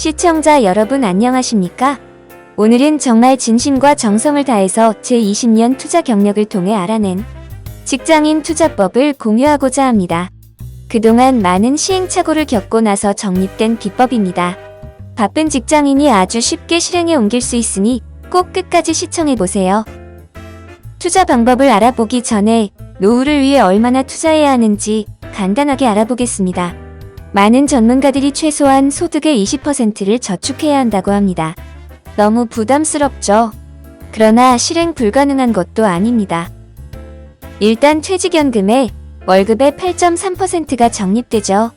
시청자 여러분 안녕하십니까? 오늘은 정말 진심과 정성을 다해서 제20년 투자 경력을 통해 알아낸 직장인 투자법을 공유하고자 합니다. 그동안 많은 시행착오를 겪고 나서 정립된 비법입니다. 바쁜 직장인이 아주 쉽게 실행에 옮길 수 있으니 꼭 끝까지 시청해보세요. 투자 방법을 알아보기 전에 노후를 위해 얼마나 투자해야 하는지 간단하게 알아보겠습니다. 많은 전문가들이 최소한 소득의 20%를 저축해야 한다고 합니다. 너무 부담스럽죠? 그러나 실행 불가능한 것도 아닙니다. 일단 퇴직연금에 월급의 8.3%가 적립되죠.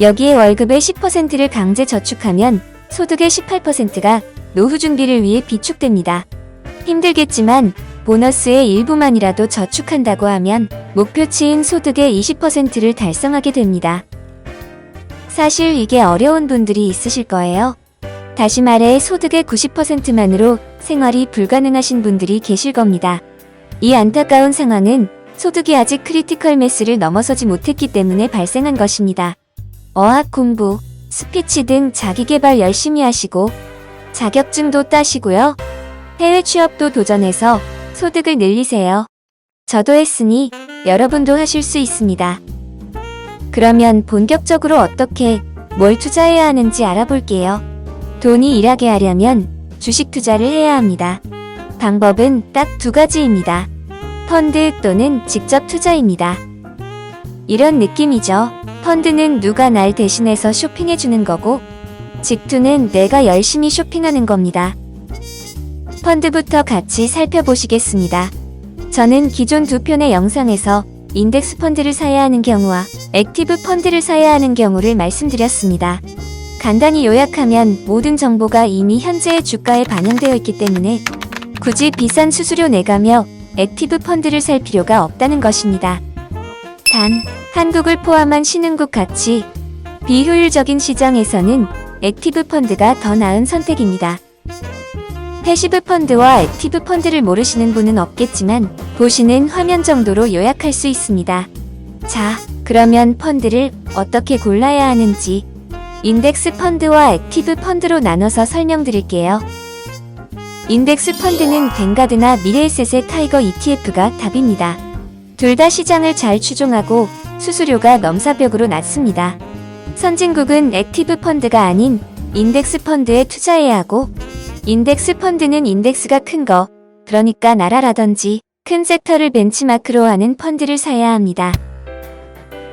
여기에 월급의 10%를 강제 저축하면 소득의 18%가 노후 준비를 위해 비축됩니다. 힘들겠지만 보너스의 일부만이라도 저축한다고 하면 목표치인 소득의 20%를 달성하게 됩니다. 사실 이게 어려운 분들이 있으실 거예요. 다시 말해 소득의 90%만으로 생활이 불가능하신 분들이 계실 겁니다. 이 안타까운 상황은 소득이 아직 크리티컬 매스를 넘어서지 못했기 때문에 발생한 것입니다. 어학 공부, 스피치 등 자기 개발 열심히 하시고 자격증도 따시고요. 해외 취업도 도전해서 소득을 늘리세요. 저도 했으니 여러분도 하실 수 있습니다. 그러면 본격적으로 어떻게 뭘 투자해야 하는지 알아볼게요. 돈이 일하게 하려면 주식 투자를 해야 합니다. 방법은 딱 두 가지입니다. 펀드 또는 직접 투자입니다. 이런 느낌이죠. 펀드는 누가 날 대신해서 쇼핑해 주는 거고, 직투는 내가 열심히 쇼핑하는 겁니다. 펀드부터 같이 살펴보시겠습니다. 저는 기존 두 편의 영상에서 인덱스 펀드를 사야 하는 경우와 액티브 펀드를 사야 하는 경우를 말씀드렸습니다. 간단히 요약하면 모든 정보가 이미 현재의 주가에 반영되어 있기 때문에 굳이 비싼 수수료 내가며 액티브 펀드를 살 필요가 없다는 것입니다. 단, 한국을 포함한 신흥국 같이 비효율적인 시장에서는 액티브 펀드가 더 나은 선택입니다. 패시브 펀드와 액티브 펀드를 모르시는 분은 없겠지만 보시는 화면 정도로 요약할 수 있습니다. 자, 그러면 펀드를 어떻게 골라야 하는지 인덱스 펀드와 액티브 펀드로 나눠서 설명드릴게요. 인덱스 펀드는 뱅가드나 미래에셋의 타이거 ETF가 답입니다. 둘 다 시장을 잘 추종하고 수수료가 넘사벽으로 낮습니다. 선진국은 액티브 펀드가 아닌 인덱스 펀드에 투자해야 하고 인덱스 펀드는 인덱스가 큰 거, 그러니까 나라라든지 큰 섹터를 벤치마크로 하는 펀드를 사야 합니다.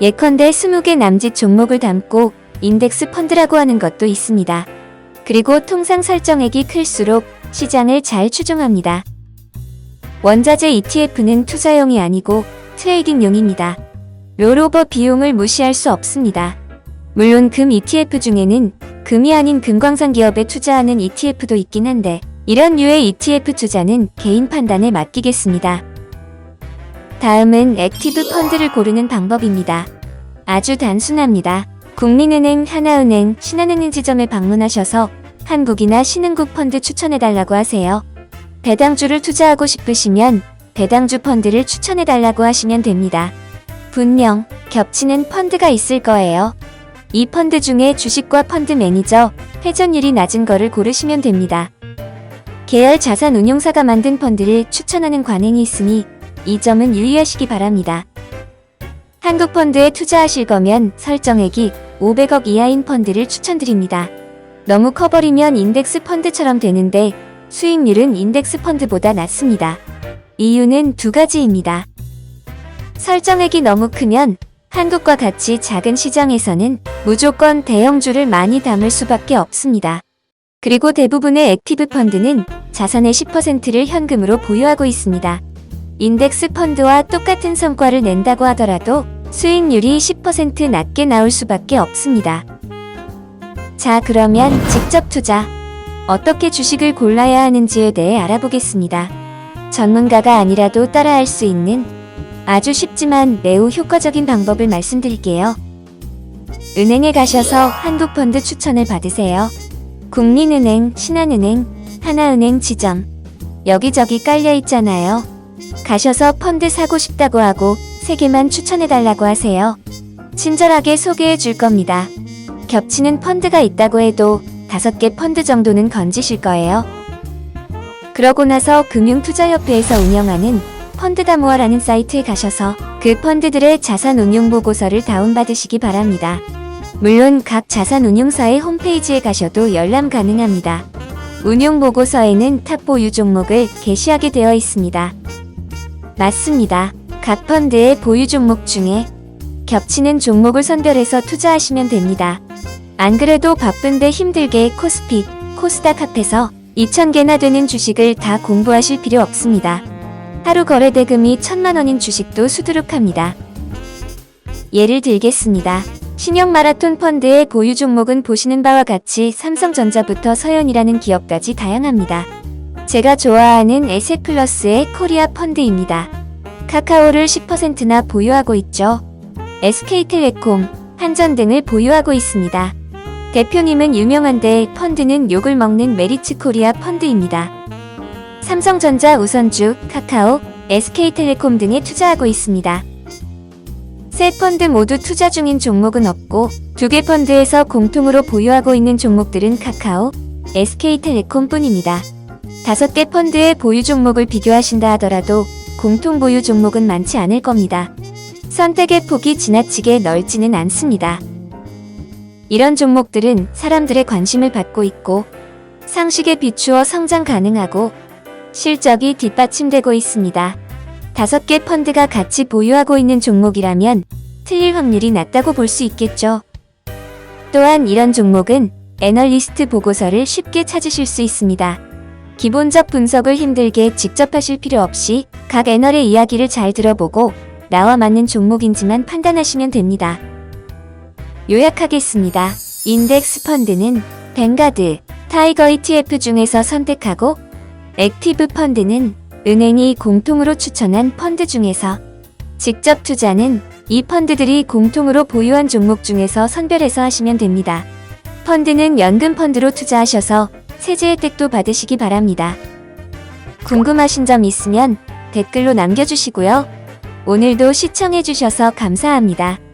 예컨대 20개 남짓 종목을 담고 인덱스 펀드라고 하는 것도 있습니다. 그리고 통상 설정액이 클수록 시장을 잘 추종합니다. 원자재 ETF는 투자용이 아니고 트레이딩용입니다. 롤오버 비용을 무시할 수 없습니다. 물론 금 ETF 중에는 금이 아닌 금광산 기업에 투자하는 ETF도 있긴 한데 이런 류의 ETF 투자는 개인 판단에 맡기겠습니다. 다음은 액티브 펀드를 고르는 방법입니다. 아주 단순합니다. 국민은행, 하나은행, 신한은행 지점에 방문하셔서 한국이나 신흥국 펀드 추천해달라고 하세요. 배당주를 투자하고 싶으시면 배당주 펀드를 추천해달라고 하시면 됩니다. 분명 겹치는 펀드가 있을 거예요. 이 펀드 중에 주식과 펀드 매니저, 회전율이 낮은 거를 고르시면 됩니다. 계열 자산 운용사가 만든 펀드를 추천하는 관행이 있으니 이 점은 유의하시기 바랍니다. 한국 펀드에 투자하실 거면 설정액이 500억 이하인 펀드를 추천드립니다. 너무 커버리면 인덱스 펀드처럼 되는데 수익률은 인덱스 펀드보다 낮습니다. 이유는 두 가지입니다. 설정액이 너무 크면 한국과 같이 작은 시장에서는 무조건 대형주를 많이 담을 수밖에 없습니다. 그리고 대부분의 액티브 펀드는 자산의 10%를 현금으로 보유하고 있습니다. 인덱스 펀드와 똑같은 성과를 낸다고 하더라도 수익률이 10% 낮게 나올 수밖에 없습니다. 자, 그러면 직접 투자. 어떻게 주식을 골라야 하는지에 대해 알아보겠습니다. 전문가가 아니라도 따라할 수 있는 아주 쉽지만 매우 효과적인 방법을 말씀드릴게요. 은행에 가셔서 한국 펀드 추천을 받으세요. 국민은행, 신한은행, 하나은행 지점. 여기저기 깔려 있잖아요. 가셔서 펀드 사고 싶다고 하고 세 개만 추천해달라고 하세요. 친절하게 소개해 줄 겁니다. 겹치는 펀드가 있다고 해도 5개 펀드 정도는 건지실 거예요. 그러고 나서 금융투자협회에서 운영하는 펀드다 모아라는 사이트에 가셔서 그 펀드들의 자산 운용 보고서를 다운받으시기 바랍니다. 물론 각 자산 운용사의 홈페이지에 가셔도 열람 가능합니다. 운용 보고서에는 탑 보유 종목을 게시하게 되어 있습니다. 맞습니다. 각 펀드의 보유 종목 중에 겹치는 종목을 선별해서 투자하시면 됩니다. 안 그래도 바쁜데 힘들게 코스피, 코스닥 앞에서 2,000개나 되는 주식을 다 공부하실 필요 없습니다. 하루 거래 대금이 1천만 원인 주식도 수두룩합니다. 예를 들겠습니다. 신형 마라톤 펀드의 보유 종목은 보시는 바와 같이 삼성전자부터 서현이라는 기업까지 다양합니다. 제가 좋아하는 에셋플러스의 코리아 펀드입니다. 카카오를 10%나 보유하고 있죠. SK텔레콤, 한전 등을 보유하고 있습니다. 대표님은 유명한데 펀드는 욕을 먹는 메리츠 코리아 펀드입니다. 삼성전자 우선주, 카카오, SK텔레콤 등에 투자하고 있습니다. 세 펀드 모두 투자 중인 종목은 없고 두 개 펀드에서 공통으로 보유하고 있는 종목들은 카카오, SK텔레콤 뿐입니다. 다섯 개 펀드의 보유 종목을 비교하신다 하더라도 공통 보유 종목은 많지 않을 겁니다. 선택의 폭이 지나치게 넓지는 않습니다. 이런 종목들은 사람들의 관심을 받고 있고 상식에 비추어 성장 가능하고 실적이 뒷받침되고 있습니다. 다섯 개 펀드가 같이 보유하고 있는 종목이라면 틀릴 확률이 낮다고 볼 수 있겠죠. 또한 이런 종목은 애널리스트 보고서를 쉽게 찾으실 수 있습니다. 기본적 분석을 힘들게 직접 하실 필요 없이 각 애널의 이야기를 잘 들어보고 나와 맞는 종목인지만 판단하시면 됩니다. 요약하겠습니다. 인덱스 펀드는 뱅가드, 타이거 ETF 중에서 선택하고 액티브 펀드는 은행이 공통으로 추천한 펀드 중에서 직접 투자는 이 펀드들이 공통으로 보유한 종목 중에서 선별해서 하시면 됩니다. 펀드는 연금 펀드로 투자하셔서 세제 혜택도 받으시기 바랍니다. 궁금하신 점 있으면 댓글로 남겨주시고요. 오늘도 시청해주셔서 감사합니다.